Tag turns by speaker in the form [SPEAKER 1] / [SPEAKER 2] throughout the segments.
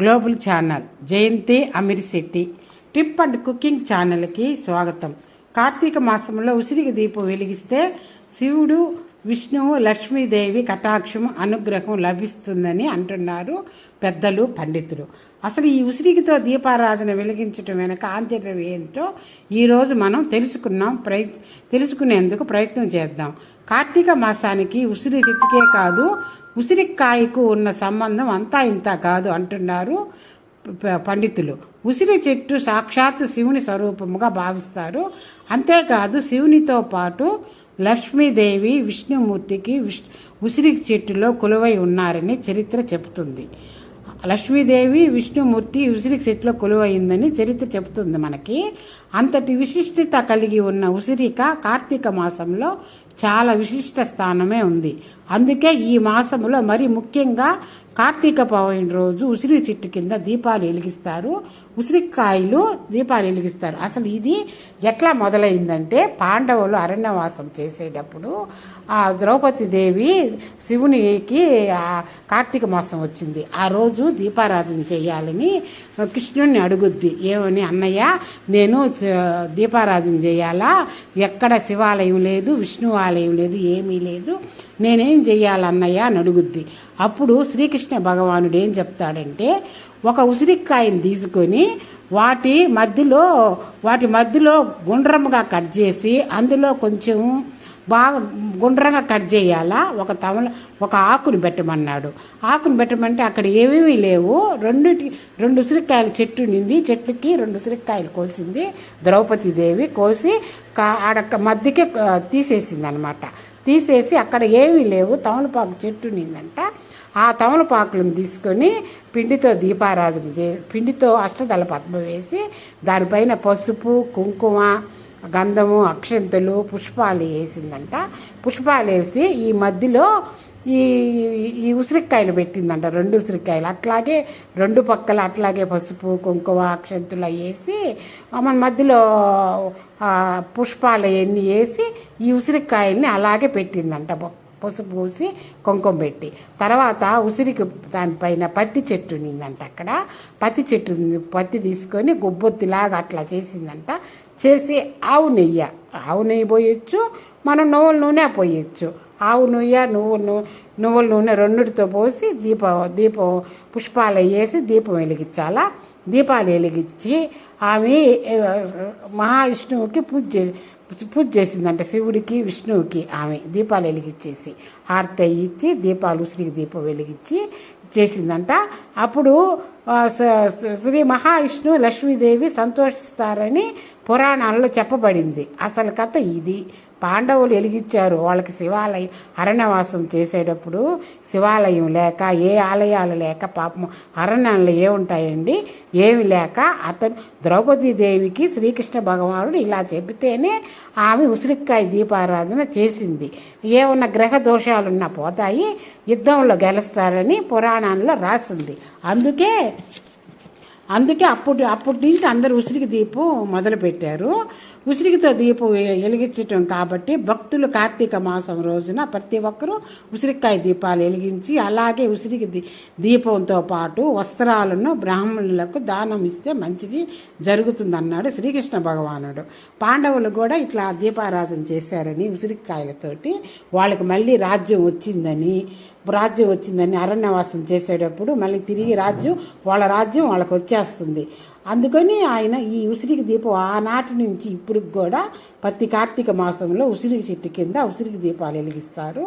[SPEAKER 1] Global channel Jayanti Ameer Shetty trip and cooking ఛానల్కి స్వాగతం. కార్తీక మాసంలో ఉసిరికి దీపం వెలిగిస్తే శివుడు విష్ణువు లక్ష్మీదేవి కటాక్షం అనుగ్రహం లభిస్తుందని అంటున్నారు పెద్దలు పండితులు. అసలు ఈ ఉసిరికితో దీపారాధన వెలిగించడం వెనక ఆంతర్యం ఏంటో ఈరోజు మనం తెలుసుకున్నాం ప్రయ తెలుసుకునేందుకు ప్రయత్నం చేద్దాం. కార్తీక మాసానికి ఉసిరి చెట్టుకే కాదు ఉసిరికాయకు ఉన్న సంబంధం అంతా ఇంత కాదు అంటున్నారు పండితులు. ఉసిరి చెట్టు సాక్షాత్తు శివుని స్వరూపముగా భావిస్తారు. అంతేకాదు శివునితో పాటు లక్ష్మీదేవి విష్ణుమూర్తికి విష్ ఉసిరి చెట్టులో కొలువై ఉన్నారని చరిత్ర చెబుతుంది. లక్ష్మీదేవి విష్ణుమూర్తి ఉసిరి చెట్టులో కొలువైందని చరిత్ర చెబుతుంది మనకి. అంతటి విశిష్టత కలిగి ఉన్న ఉసిరిక కార్తీక మాసంలో చాలా విశిష్ట స్థానమే ఉంది. అందుకే ఈ మాసంలో మరి ముఖ్యంగా కార్తీక పౌర్ణమి రోజు ఉసిరి చెట్టు కింద దీపాలు వెలిగిస్తారు. ఉసిరికాయలు దీపాలు వెలిగిస్తారు. అసలు ఇది ఎట్లా మొదలైందంటే పాండవులు అరణ్యవాసం చేసేటప్పుడు ఆ ద్రౌపది దేవి శివునికి కార్తీక మాసం వచ్చింది. ఆ రోజు దీపారాధన చేయాలని కృష్ణుడిని అడుగుద్ది. ఏమని అన్నయ్య నేను దీపారాధన చేయాలా? ఎక్కడ శివాలయం లేదు విష్ణు ఆలయం లేదు ఏమీ లేదు. నేనేం చెయ్యాలన్నయ్య అని అడుగుద్ది. అప్పుడు శ్రీకృష్ణ భగవానుడు ఏం చెప్తాడంటే ఒక ఉసిరికాయని తీసుకొని వాటి మధ్యలో వాటి మధ్యలో గుండ్రముగా కట్ చేసి అందులో కొంచెం బాగా గుండ్రంగా కట్ చేయాలా? ఒక తమల ఒక ఆకుని పెట్టమన్నాడు. ఆకుని పెట్టమంటే అక్కడ ఏమేమీ లేవు? రెండుటి రెండు ఉసిరికాయల చెట్టు నింది చెట్టుకి రెండు ఉసిరికాయలు కోసింది. ద్రౌపది దేవి కోసి కా- ఆడ మధ్యకే తీసేసింది అనమాట తీసేసి అక్కడ ఏమీ లేవు. తమలపాకు చెట్టు నిందంట ఆ తమలపాకులను తీసుకొని పిండితో దీపారాధన చే పిండితో అష్టదళ పద్మ వేసి దానిపైన పసుపు కుంకుమ గంధము అక్షంతలు పుష్పాలు వేసిందంట. పుష్పాలు వేసి ఈ మధ్యలో ఈ ఈ ఉసిరికాయలు పెట్టిందంట. రెండు ఉసిరికాయలు. అట్లాగే రెండు పక్కల అట్లాగే పసుపు కుంకుమ అక్షంతులు వేసి మన మధ్యలో పుష్పాలు అవన్నీ వేసి ఈ ఉసిరికాయల్ని అలాగే పెట్టిందంట. బొక్క పసుపు పూసి కుంకుమ పెట్టి. తర్వాత ఉసిరికి దానిపైన పత్తి చెట్టు ఉన్నిందంట అక్కడ. పత్తి చెట్టు ఉంది. పత్తి తీసుకొని గొబ్బొత్తిలాగా అట్లా చేసిందంట. చేసి ఆవు నెయ్యి ఆవు నెయ్యి పోయొచ్చు మనం నువ్వుల నూనె పోయొచ్చు. ఆవు నూయ నువ్వు నూ నువ్వుల నూనె రెండుతో పోసి దీపం దీపం పుష్పాలు వేసి దీపం వెలిగించాలా. దీపాలు వెలిగించి ఆమె మహావిష్ణువుకి పూజ చేసి పూజ చేసిందంట శివుడికి విష్ణువుకి ఆమె దీపాలు వెలిగించేసి హారతి ఇచ్చి దీపాలు ఉసిరికి దీపం వెలిగించి చేసిందంట. అప్పుడు శ్రీ మహావిష్ణు లక్ష్మీదేవి సంతోషిస్తారని పురాణాల్లో చెప్పబడింది. అసలు కథ ఇది. పాండవులు వెలిగించారు. వాళ్ళకి శివాలయం అరణ్యవాసం చేసేటప్పుడు శివాలయం లేక ఏ ఆలయాలు లేక పాపం అరణ్యాలు ఏముంటాయండి ఏమి లేక అతను ద్రౌపదీదేవికి శ్రీకృష్ణ భగవానుడు ఇలా చెబితేనే ఆమె ఉసిరికాయ దీపారాధన చేసింది. ఏమన్నా గ్రహ దోషాలున్నా పోతాయి యుద్ధంలో గెలుస్తారని పురాణాల్లో రాసింది. అందుకే అందుకే అప్పుడు అప్పటి నుంచి అందరూ ఉసిరికి దీపం మొదలుపెట్టారు. ఉసిరికితో దీపం వెలిగించటం కాబట్టి భక్తులు కార్తీక మాసం రోజున ప్రతి ఒక్కరూ ఉసిరికాయ దీపాలు వెలిగించి అలాగే ఉసిరికి దీ దీపంతో పాటు వస్త్రాలను బ్రాహ్మణులకు దానం ఇస్తే మంచిది జరుగుతుందన్నాడు శ్రీకృష్ణ భగవానుడు. పాండవులు కూడా ఇట్లా దీపారాధన చేశారని ఉసిరికాయలతోటి వాళ్ళకి మళ్ళీ రాజ్యం వచ్చిందని రాజ్యం వచ్చిందని అరణ్యవాసం చేసేటప్పుడు మళ్ళీ తిరిగి రాజ్యం వాళ్ళ రాజ్యం వాళ్ళకి వచ్చేస్తుంది. అందుకని ఆయన ఈ ఉసిరికి దీపం ఆనాటి నుంచి ఇప్పటికి కూడా ప్రతి కార్తీక మాసంలో ఉసిరికి చెట్టు కింద ఉసిరికి దీపాలు వెలిగిస్తారు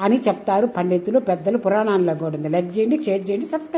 [SPEAKER 1] అని చెప్తారు పండితులు పెద్దలు పురాణాల్లో కూడా ఉంది. లైక్ చేయండి షేర్ చేయండి సబ్స్క్రైబ్